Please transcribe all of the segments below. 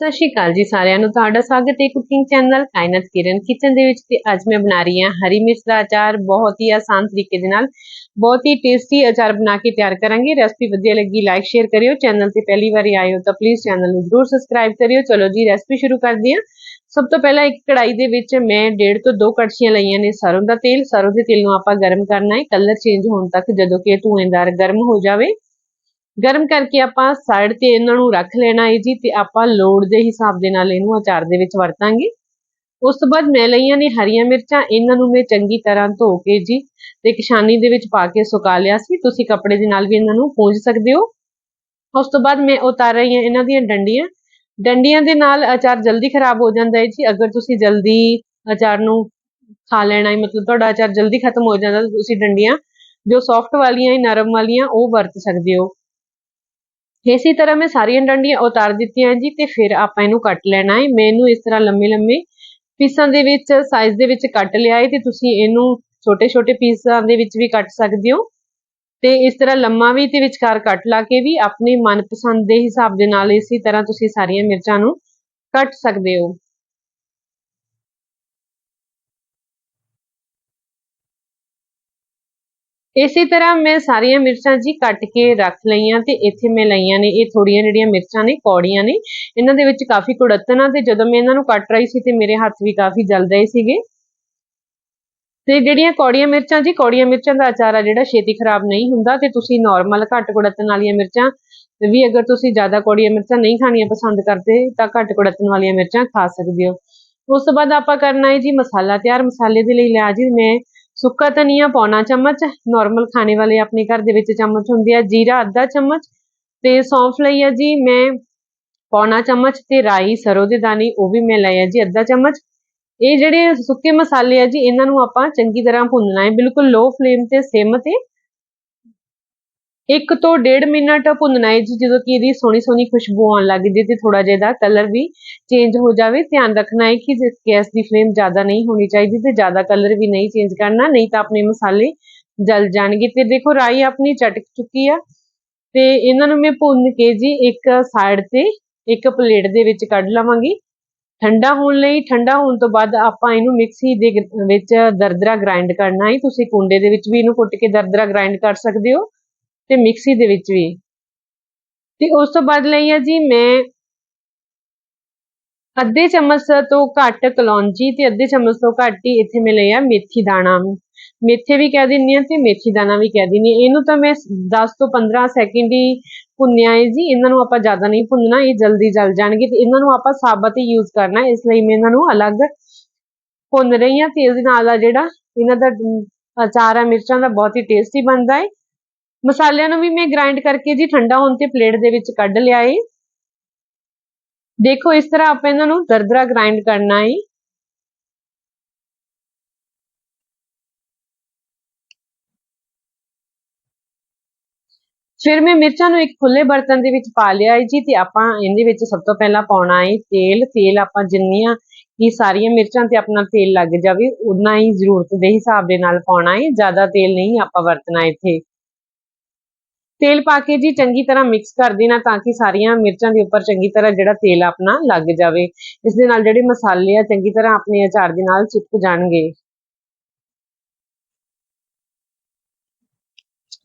ਸਤਿ ਸ਼੍ਰੀ ਅਕਾਲ ਜੀ ਸਾਰਿਆਂ ਨੂੰ। ਤੁਹਾਡਾ ਸਵਾਗਤ ਹੈ cooking channel Kainat Kiran kitchen ਦੇ ਵਿੱਚ ਤੇ ਅੱਜ ਮੈਂ ਬਣਾ ਰਹੀ ਹਾਂ ਹਰੀ ਮਿਰਚ ਦਾ ਅਚਾਰ। ਬਹੁਤ ਹੀ ਆਸਾਨ ਤਰੀਕੇ ਦੇ ਨਾਲ, ਬਹੁਤ ਹੀ ਟੇਸਟੀ ਅਚਾਰ ਬਣਾ ਕੇ ਤਿਆਰ ਕਰਾਂਗੇ। ਰੈਸਪੀ ਵਧੀਆ ਲੱਗੀ ਲਾਈਕ ਸ਼ੇਅਰ ਕਰਿਓ। ਚੈਨਲ ਤੇ ਪਹਿਲੀ ਵਾਰੀ ਆਏ ਹੋ ਤਾਂ ਪਲੀਜ਼ ਚੈਨਲ ਨੂੰ ਜ਼ਰੂਰ ਸਬਸਕ੍ਰਾਈਬ ਕਰਿਓ। ਚਲੋ ਜੀ ਰੈਸਪੀ ਸ਼ੁਰੂ ਕਰਦੇ ਹਾਂ। ਸਭ ਤੋਂ ਪਹਿਲਾਂ ਇੱਕ ਕੜਾਈ ਦੇ ਵਿੱਚ ਮੈਂ ਡੇਢ ਤੋਂ ਦੋ ਕੜਛੀਆਂ ਲਈਆਂ ਨੇ ਸਰੋਂ ਦਾ ਤੇਲ। ਸਰੋਂ ਦੇ ਤੇਲ ਨੂੰ ਆਪਾਂ ਗਰਮ ਕਰਨਾ ਹੈ। ਕਲਰ ਚੇਂਜ ਹੋਣ ਤੱਕ ਜਦੋਂ ਕਿ ਧੂਏਂਦਾਰ ਗਰਮ ਹੋ ਜਾਵੇ ਗਰਮ ਕਰਕੇ ਆਪਾਂ ਸਾਈਡ ਤੇ ਇਹਨਾਂ ਨੂੰ ਰੱਖ ਲੈਣਾ ਹੈ ਜੀ ਤੇ ਆਪਾਂ ਲੋੜ ਦੇ ਹਿਸਾਬ ਦੇ ਨਾਲ ਇਹਨੂੰ ਅਚਾਰ ਦੇ ਵਿੱਚ ਵਰਤਾਂਗੇ। ਉਸ ਤੋਂ ਬਾਅਦ ਮੈਂ ਲਈਆਂ ਨੇ ਹਰੀਆਂ ਮਿਰਚਾਂ, ਇਹਨਾਂ ਨੂੰ ਮੈਂ ਚੰਗੀ ਤਰ੍ਹਾਂ ਧੋ ਕੇ ਜੀ ਤੇ ਕਿਸ਼ਾਨੀ ਦੇ ਵਿੱਚ ਪਾ ਕੇ ਸੁਕਾ ਲਿਆ ਸੀ। ਤੁਸੀਂ ਕੱਪੜੇ ਦੇ ਨਾਲ ਵੀ ਇਹਨਾਂ ਨੂੰ ਪੂੰਝ ਸਕਦੇ ਹੋ। ਉਸ ਤੋਂ ਬਾਅਦ ਮੈਂ ਉਤਾਰ ਰਹੀ ਹਾਂ ਇਹਨਾਂ ਦੀਆਂ ਡੰਡੀਆਂ। ਡੰਡੀਆਂ ਦੇ ਨਾਲ ਅਚਾਰ ਜਲਦੀ ਖਰਾਬ ਹੋ ਜਾਂਦਾ ਹੈ ਜੀ। ਅਗਰ ਤੁਸੀਂ ਜਲਦੀ ਅਚਾਰ ਨੂੰ ਖਾ ਲੈਣਾ ਹੈ ਮਤਲਬ ਤੁਹਾਡਾ ਅਚਾਰ ਜਲਦੀ ਖਤਮ ਹੋ ਜਾਂਦਾ ਤੁਸੀਂ ਡੰਡੀਆਂ ਜੋ ਸੌਫਟ ਵਾਲੀਆਂ ਹੀ ਨਰਮ ਵਾਲੀਆਂ, ਉਹ ਵਰਤ ਸਕਦੇ ਹੋ। ਇਸੇ ਤਰ੍ਹਾਂ ਮੈਂ ਸਾਰੀਆਂ ਡੰਡੀਆਂ ਉਤਾਰ ਦਿੱਤੀਆਂ ਜੀ ਤੇ ਫਿਰ ਆਪਾਂ ਇਹਨੂੰ ਕੱਟ ਲੈਣਾ ਹੈ। ਮੈਂ ਇਹਨੂੰ ਇਸ ਤਰ੍ਹਾਂ ਲੰਮੇ ਲੰਮੇ ਪੀਸਾਂ ਦੇ ਵਿੱਚ ਸਾਈਜ਼ ਦੇ ਵਿੱਚ ਕੱਟ ਲਿਆ ਹੈ ਤੇ ਤੁਸੀਂ ਇਹਨੂੰ ਛੋਟੇ ਛੋਟੇ ਪੀਸਾਂ ਦੇ ਵਿੱਚ ਵੀ ਕੱਟ ਸਕਦੇ ਹੋ। ਤੇ ਇਸ ਤਰ੍ਹਾਂ ਲੰਮਾ ਵੀ ਤੇ ਵਿਚਕਾਰ ਕੱਟ ਲਾ ਕੇ ਵੀ ਆਪਣੇ ਮਨਪਸੰਦ ਦੇ ਹਿਸਾਬ ਦੇ ਨਾਲ ਇਸੇ ਤਰ੍ਹਾਂ ਤੁਸੀਂ ਸਾਰੀਆਂ ਮਿਰਚਾਂ ਨੂੰ ਕੱਟ ਸਕਦੇ ਹੋ। ਇਸੇ ਤਰ੍ਹਾਂ ਮੈਂ ਸਾਰੀਆਂ ਮਿਰਚਾਂ ਜੀ ਕੱਟ ਕੇ ਰੱਖ ਲਈਆਂ ਤੇ ਇੱਥੇ ਮੈਂ ਲਈਆਂ ਨੇ, ਇਹ ਥੋੜੀਆਂ ਜਿਹੜੀਆਂ ਮਿਰਚਾਂ ਨੇ, ਕੌੜੀਆਂ ਨੇ। ਇਹਨਾਂ ਦੇ ਵਿੱਚ ਕਾਫੀ ਕੁੜੱਤਨ ਆ ਤੇ ਜਦੋਂ ਮੈਂ ਇਹਨਾਂ ਨੂੰ ਕੱਟ ਰਹੀ ਸੀ ਤੇ ਮੇਰੇ ਹੱਥ ਵੀ ਕਾਫੀ ਜਲ ਰਹੇ ਸੀਗੇ। ਤੇ ਜਿਹੜੀਆਂ ਕੌੜੀਆਂ ਮਿਰਚਾਂ ਜੀ, ਕੌੜੀਆਂ ਮਿਰਚਾਂ ਦਾ ਅਚਾਰ ਆ ਜਿਹੜਾ ਛੇਤੀ ਖਰਾਬ ਨਹੀਂ ਹੁੰਦਾ ਤੇ ਤੁਸੀਂ ਨਾਰਮਲ ਘੱਟ ਕੁੜੱਤਨ ਵਾਲੀਆਂ ਮਿਰਚਾਂ ਵੀ ਅਗਰ ਤੁਸੀਂ ਜ਼ਿਆਦਾ ਕੌੜੀਆਂ ਮਿਰਚਾਂ ਨਹੀਂ ਖਾਣੀਆਂ ਪਸੰਦ ਕਰਦੇ ਤਾਂ ਘੱਟ ਕੁੜੱਤਨ ਵਾਲੀਆਂ ਮਿਰਚਾਂ ਖਾ ਸਕਦੇ ਹੋ। ਉਸ ਤੋਂ ਬਾਅਦ ਆਪਾਂ ਕਰਨਾ ਹੈ ਜੀ ਮਸਾਲਾ ਤਿਆਰ, ਮਸਾਲੇ ਦੇ ਲਈ ਲਿਆ ਜੀ ਮੈਂ ਸੁੱਕਾ ਧਨੀਆ ਪੌਣਾ ਚਮਚ ਨਾਰਮਲ ਖਾਣੇ ਵਾਲੇ ਆਪਣੇ ਘਰ ਦੇ ਵਿੱਚ ਚਮਚ ਹੁੰਦੇ ਆ ਜੀਰਾ, ਅੱਧਾ ਚਮਚ ਤੇ ਸੌਂਫ ਲਈ ਆ ਜੀ, ਮੈਂ ਪੌਣਾ ਚਮਚ ਤੇ ਰਾਈ, ਸਰੋਂ ਦੇ ਦਾਣੇ, ਉਹ ਵੀ ਮੈਂ ਲਿਆ ਜੀ, ਅੱਧਾ ਚਮਚ। ਇਹ ਜਿਹੜੇ ਸੁੱਕੇ ਮਸਾਲੇ ਆ ਜੀ, ਇਹਨਾਂ ਨੂੰ ਆਪਾਂ ਚੰਗੀ ਤਰ੍ਹਾਂ ਭੁੰਨਣਾ ਹੈ, ਬਿਲਕੁਲ ਲੋ ਫਲੇਮ ਤੇ ਸਿਮ ਤੇ ਇੱਕ ਤੋਂ ਡੇਢ ਮਿੰਟ ਭੁੰਨਣਾ ਹੈ ਜੀ, ਜਦੋਂ ਕਿ ਇਹਦੀ ਸੋਹਣੀ ਸੋਹਣੀ ਖੁਸ਼ਬੂ ਆਉਣ ਲੱਗ ਜੇ ਤੇ ਥੋੜਾ ਜਿਹਾ ਦਾ ਕਲਰ ਵੀ ਚੇਂਜ ਹੋ ਜਾਵੇ। ਧਿਆਨ ਰੱਖਣਾ ਹੈ ਕਿ ਗੈਸ ਦੀ ਫਲੇਮ ਜ਼ਿਆਦਾ ਨਹੀਂ ਹੋਣੀ ਚਾਹੀਦੀ ਤੇ ਜ਼ਿਆਦਾ ਕਲਰ ਵੀ ਨਹੀਂ ਚੇਂਜ ਕਰਨਾ, ਨਹੀਂ ਤਾਂ ਆਪਣੇ ਮਸਾਲੇ ਜਲ ਜਾਣਗੇ। ਤੇ ਦੇਖੋ, ਰਾਈ ਆਪਣੀ ਚਟਕ ਚੁੱਕੀ ਆ ਤੇ ਇਹਨਾਂ ਨੂੰ ਮੈਂ ਭੁੰਨ ਕੇ ਜੀ ਇੱਕ ਸਾਈਡ ਤੇ ਇੱਕ ਪਲੇਟ ਦੇ ਵਿੱਚ ਕੱਢ ਲਵਾਂਗੀ। ਠੰਡਾ ਹੋਣ ਲਈ, ਠੰਡਾ ਹੋਣ ਤੋਂ ਬਾਅਦ ਆਪਾਂ ਇਹਨੂੰ ਮਿਕਸੀ ਦੇ ਵਿੱਚ ਦਰਦਰਾ ਗ੍ਰਾਈਂਡ ਕਰਨਾ ਹੈ। ਤੁਸੀਂ ਕੁੰਡੇ ਦੇ ਵਿੱਚ ਵੀ ਇਹਨੂੰ ਕੁੱਟ ਕੇ ਦਰਦਰਾ ਗ੍ਰਾਈਂਡ ਕਰ ਸਕਦੇ ਹੋ। ਤੇ ਮਿਕਸੀ ਦੇ ਵਿੱਚ ਵੀ। ਤੇ ਉਸ ਤੋਂ ਬਾਅਦ ਲਈ ਆ ਜੀ ਮੈਂ ਅੱਧੇ ਚਮਚ ਤੋਂ ਘੱਟ ਕਲੌਂਜੀ ਤੇ ਅੱਧੇ ਚਮਚ ਤੋਂ ਘੱਟ ਹੀ ਇੱਥੇ ਮੈਂ ਲਿਆ ਮੇਥੀ ਦਾਣਾ ਮੇਥੇ ਵੀ ਕਹਿ ਦਿੰਨੀ ਆ ਤੇ ਮੇਥੀ ਦਾਣਾ ਵੀ ਕਹਿ ਦਿੰਨੀ ਆ। ਇਹਨੂੰ ਤਾਂ ਮੈਂ 10 ਤੋਂ 15 ਸੈਕਿੰਡ ਹੀ ਭੁੰਨਿਆ ਹੈ ਜੀ। ਇਹਨਾਂ ਨੂੰ ਆਪਾਂ ਜ਼ਿਆਦਾ ਨਹੀਂ ਭੁੰਨਣਾ, ਇਹ ਜਲਦੀ ਜਲ ਜਾਣਗੇ ਤੇ ਇਹਨਾਂ ਨੂੰ ਆਪਾਂ ਸਾਬਤ ਹੀ ਯੂਜ਼ ਕਰਨਾ। ਇਸ ਲਈ ਮੈਂ ਇਹਨਾਂ ਨੂੰ ਅਲੱਗ ਭੁੰਨ ਰਹੀ ਆ ਤੇ ਇਸ ਨਾਲ ਆ ਜਿਹੜਾ ਇਹਨਾਂ ਦਾ ਅਚਾਰ ਆ, ਮਿਰਚਾਂ ਦਾ ਬਹੁਤ ਹੀ ਟੇਸਟੀ ਬਣਦਾ ਹੈ ਮਸਾਲਿਆਂ ਨੂੰ ਵੀ ਮੈਂ ਗ੍ਰਾਈਂਡ ਕਰਕੇ ਜੀ ਠੰਡਾ ਹੋਣ ਤੇ ਪਲੇਟ ਦੇ ਵਿੱਚ ਕੱਢ ਲਿਆ ਏ। ਦੇਖੋ ਇਸ ਤਰ੍ਹਾਂ ਆਪਾਂ ਇਹਨਾਂ ਨੂੰ ਦਰਦਰਾ ਗ੍ਰਾਈਂਡ ਕਰਨਾ ਏ। ਫਿਰ ਮੈਂ ਮਿਰਚਾਂ ਨੂੰ ਇੱਕ ਖੁੱਲੇ ਬਰਤਨ ਦੇ ਵਿੱਚ ਪਾ ਲਿਆ ਹੈ ਜੀ ਤੇ ਆਪਾਂ ਇਹਦੇ ਵਿੱਚ ਸਭ ਤੋਂ ਪਹਿਲਾਂ ਪਾਉਣਾ ਹੈ ਤੇਲ। ਤੇਲ ਆਪਾਂ ਜਿੰਨੀਆਂ ਕਿ ਸਾਰੀਆਂ ਮਿਰਚਾਂ ਤੇ ਆਪਣਾ ਤੇਲ ਲੱਗ ਜਾਵੇ ਉਨਾ ਹੀ ਜ਼ਰੂਰਤ ਦੇ ਹਿਸਾਬ ਦੇ ਨਾਲ ਪਾਉਣਾ ਹੈ ਜ਼ਿਆਦਾ ਤੇਲ ਨਹੀਂ ਆਪਾਂ ਵਰਤਣਾ ਇੱਥੇ। ਤੇਲ ਪਾ ਕੇ ਜੀ ਚੰਗੀ ਤਰ੍ਹਾਂ ਮਿਕਸ ਕਰ ਦੇਣਾ ਤਾਂ ਕਿ ਸਾਰੀਆਂ ਮਿਰਚਾਂ ਦੇ ਉੱਪਰ ਚੰਗੀ ਤਰ੍ਹਾਂ ਜਿਹੜਾ ਤੇਲ ਆਪਣਾ ਲੱਗ ਜਾਵੇ। ਇਸ ਦੇ ਨਾਲ ਜਿਹੜੇ ਮਸਾਲੇ ਆ ਚੰਗੀ ਤਰ੍ਹਾਂ ਆਪਣੇ ਅਚਾਰ ਦੇ ਨਾਲ ਚਿਪਕ ਜਾਣਗੇ।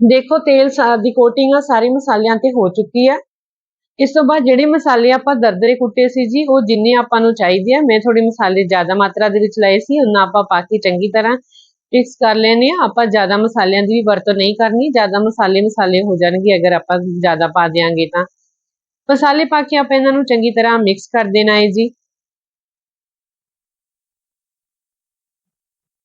ਦੇਖੋ ਤੇਲ ਦੀ ਕੋਟਿੰਗ ਆ, ਸਾਰੇ ਮਸਾਲਿਆਂ ਤੇ ਹੋ ਚੁੱਕੀ ਆ। ਇਸ ਤੋਂ ਬਾਅਦ ਜਿਹੜੇ ਮਸਾਲੇ ਆਪਾਂ ਦਰਦਰੇ ਕੁੱਟੇ ਸੀ ਜੀ, ਉਹ ਜਿੰਨੇ ਆਪਾਂ ਨੂੰ ਚਾਹੀਦੇ ਆ, ਮੈਂ ਥੋੜੇ ਮਸਾਲੇ ਜ਼ਿਆਦਾ ਮਾਤਰਾ ਦੇ ਵਿੱਚ ਲਏ ਸੀ, ਉਹਨਾਂ ਆਪਾਂ ਪਾ ਕੇ ਚੰਗੀ ਤਰ੍ਹਾਂ ਮਿਕਸ ਕਰ ਲੈਨੇ ਆ ਆਪਾਂ ਜ਼ਿਆਦਾ ਮਸਾਲਿਆਂ ਦੀ ਵੀ ਵਰਤੋਂ ਨਹੀਂ ਕਰਨੀ। ਜ਼ਿਆਦਾ ਮਸਾਲੇ ਮਸਾਲੇ ਹੋ ਜਾਣਗੇ ਅਗਰ ਆਪਾਂ ਜ਼ਿਆਦਾ ਪਾ ਦਿਆਂਗੇ ਤਾਂ। ਮਸਾਲੇ ਪਾ ਕੇ ਆਪਾਂ ਇਹਨਾਂ ਨੂੰ ਚੰਗੀ ਤਰ੍ਹਾਂ ਮਿਕਸ ਕਰ ਦੇਣਾ ਹੈ ਜੀ।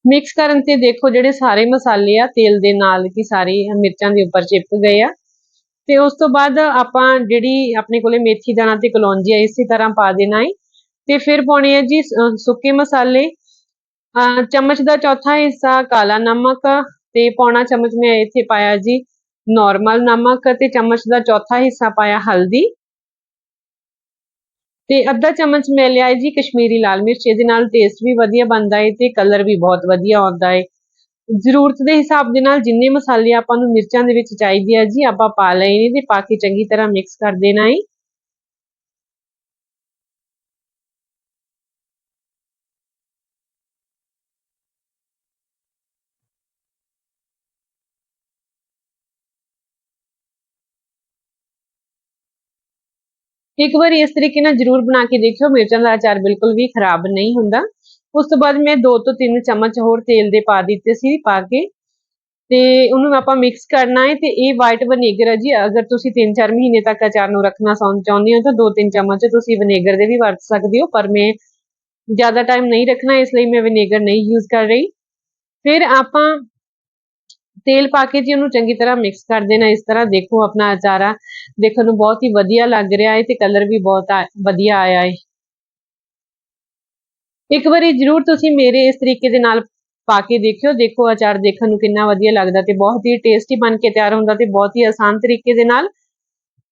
ਮਿਕਸ ਕਰਨ ਤੇ ਦੇਖੋ ਜਿਹੜੇ ਸਾਰੇ ਮਸਾਲੇ ਆ, ਤੇਲ ਦੇ ਨਾਲ ਕਿ ਸਾਰੇ ਮਿਰਚਾਂ ਦੇ ਉੱਪਰ ਚਿਪਕ ਗਏ ਆ। ਤੇ ਉਸ ਤੋਂ ਬਾਅਦ ਆਪਾਂ ਜਿਹੜੀ ਆਪਣੇ ਕੋਲੇ ਮੇਥੀ ਦਾਣਾ ਤੇ ਕਲੌਂਜੀ ਆ, ਇਸੇ ਤਰ੍ਹਾਂ ਪਾ ਦੇਣਾ ਹੈ। ਤੇ ਫਿਰ ਪਾਉਣੇ ਆ ਜੀ ਸੁੱਕੇ ਮਸਾਲੇ। ਚਮਚ ਦਾ ਚੌਥਾ ਹਿੱਸਾ ਕਾਲਾ ਨਮਕ ਤੇ ਪੌਣਾ ਚਮਚ ਮੈਂ ਇੱਥੇ ਪਾਇਆ ਜੀ ਨਾਰਮਲ ਨਮਕ ਤੇ ਚਮਚ ਦਾ ਚੌਥਾ ਹਿੱਸਾ ਪਾਇਆ ਹਲਦੀ। ਤੇ ਅੱਧਾ ਚਮਚ ਮੈਂ ਲਿਆ ਜੀ ਕਸ਼ਮੀਰੀ ਲਾਲ ਮਿਰਚ, ਇਹਦੇ ਨਾਲ ਟੇਸਟ ਵੀ ਵਧੀਆ ਬਣਦਾ ਹੈ ਤੇ ਕਲਰ ਵੀ ਬਹੁਤ ਵਧੀਆ ਆਉਂਦਾ ਹੈ ਜ਼ਰੂਰਤ ਦੇ ਹਿਸਾਬ ਦੇ ਨਾਲ ਜਿੰਨੇ ਮਸਾਲੇ ਆਪਾਂ ਨੂੰ ਮਿਰਚਾਂ ਦੇ ਵਿੱਚ ਚਾਹੀਦੇ ਆ ਜੀ, ਆਪਾਂ ਪਾ ਲਏ ਨੇ ਤੇ ਪਾ ਕੇ ਚੰਗੀ ਤਰ੍ਹਾਂ ਮਿਕਸ ਕਰ ਦੇਣਾ ਹੈ ਇੱਕ ਵਾਰੀ ਇਸ ਤਰੀਕੇ ਨਾਲ ਜਰੂਰ ਬਣਾ ਕੇ ਦੇਖਿਓ, ਮਿਰਚਾਂ ਦਾ ਅਚਾਰ ਬਿਲਕੁਲ ਵੀ ਖਰਾਬ ਨਹੀਂ ਹੁੰਦਾ। ਉਸ ਤੋਂ ਬਾਅਦ ਮੈਂ 2 ਤੋਂ 3 ਚਮਚ ਹੋਰ ਤੇਲ ਦੇ ਪਾ ਦਿੱਤੇ ਸੀ, ਪਾ ਕੇ। ਤੇ ਉਹਨੂੰ ਆਪਾਂ ਮਿਕਸ ਕਰਨਾ ਹੈ ਤੇ ਇਹ ਵਾਈਟ ਵਿਨੇਗਰ ਹੈ ਜੀ। ਅਗਰ ਤੁਸੀਂ 3-4 ਮਹੀਨੇ ਤੱਕ ਅਚਾਰ ਨੂੰ ਰੱਖਣਾ ਚਾਹੁੰਦੇ ਹੋ ਤਾਂ 2-3 ਚਮਚ ਤੁਸੀਂ ਵਿਨੇਗਰ ਦੇ ਵੀ ਵਰਤ ਸਕਦੇ ਹੋ। ਪਰ ਮੈਂ ਜ਼ਿਆਦਾ ਟਾਈਮ ਨਹੀਂ ਰੱਖਣਾ, ਇਸ ਲਈ ਮੈਂ ਵਿਨੇਗਰ ਨਹੀਂ ਯੂਜ਼ ਕਰ ਰਹੀ। ਫਿਰ ਆਪਾਂ ਤੇਲ ਪਾ ਕੇ ਜੀ ਉਹਨੂੰ ਚੰਗੀ ਤਰ੍ਹਾਂ ਮਿਕਸ ਕਰ ਦੇਣਾ, ਇਸ ਤਰ੍ਹਾਂ ਦੇਖੋ ਆਪਣਾ ਅਚਾਰਾ ਦੇਖਣ ਨੂੰ ਬਹੁਤ ਹੀ ਵਧੀਆ ਲੱਗ ਰਿਹਾ ਹੈ ਤੇ ਕਲਰ ਵੀ ਬਹੁਤ ਵਧੀਆ ਆਇਆ ਹੈ ਇੱਕ ਵਾਰੀ ਜਰੂਰ ਤੁਸੀਂ ਮੇਰੇ ਇਸ ਤਰੀਕੇ ਦੇ ਨਾਲ ਪਾ ਕੇ ਦੇਖਿਓ, ਦੇਖੋ ਅਚਾਰ ਦੇਖਣ ਨੂੰ ਕਿੰਨਾ ਵਧੀਆ ਲੱਗਦਾ ਤੇ ਬਹੁਤ ਹੀ ਟੇਸਟੀ ਬਣ ਕੇ ਤਿਆਰ ਹੁੰਦਾ ਤੇ ਬਹੁਤ ਹੀ ਆਸਾਨ ਤਰੀਕੇ ਦੇ ਨਾਲ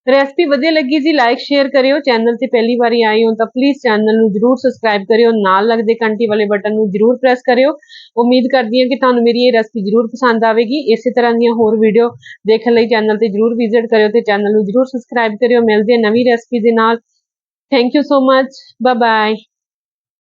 ਰੈਸਪੀ ਵਧੀਆ ਲੱਗੀ ਜੀ ਲਾਈਕ ਸ਼ੇਅਰ ਕਰਿਓ। ਚੈਨਲ ਤੇ ਪਹਿਲੀ ਵਾਰੀ ਆਏ ਹੋ ਤਾਂ ਪਲੀਜ਼ ਚੈਨਲ ਨੂੰ ਜਰੂਰ ਸਬਸਕ੍ਰਾਈਬ ਕਰਿਓ। ਨਾਲ ਲੱਗਦੇ ਘੰਟੀ ਵਾਲੇ ਬਟਨ ਨੂੰ ਜਰੂਰ ਪ੍ਰੈਸ ਕਰਿਓ। ਉਮੀਦ ਕਰਦੀ ਹਾਂ ਕਿ ਤੁਹਾਨੂੰ ਮੇਰੀ ਇਹ ਰੈਸਪੀ ਜਰੂਰ ਪਸੰਦ ਆਵੇਗੀ। ਇਸੇ ਤਰ੍ਹਾਂ ਦੀਆਂ ਹੋਰ ਵੀਡੀਓ ਦੇਖਣ ਲਈ ਚੈਨਲ ਤੇ ਜਰੂਰ ਵਿਜ਼ਿਟ ਕਰਿਓ ਤੇ ਚੈਨਲ ਨੂੰ ਜਰੂਰ ਸਬਸਕ੍ਰਾਈਬ ਕਰਿਓ। ਮਿਲਦੇ ਹਾਂ ਨਵੀਂ ਰੈਸਪੀ ਦੇ ਨਾਲ। Thank you so much bye bye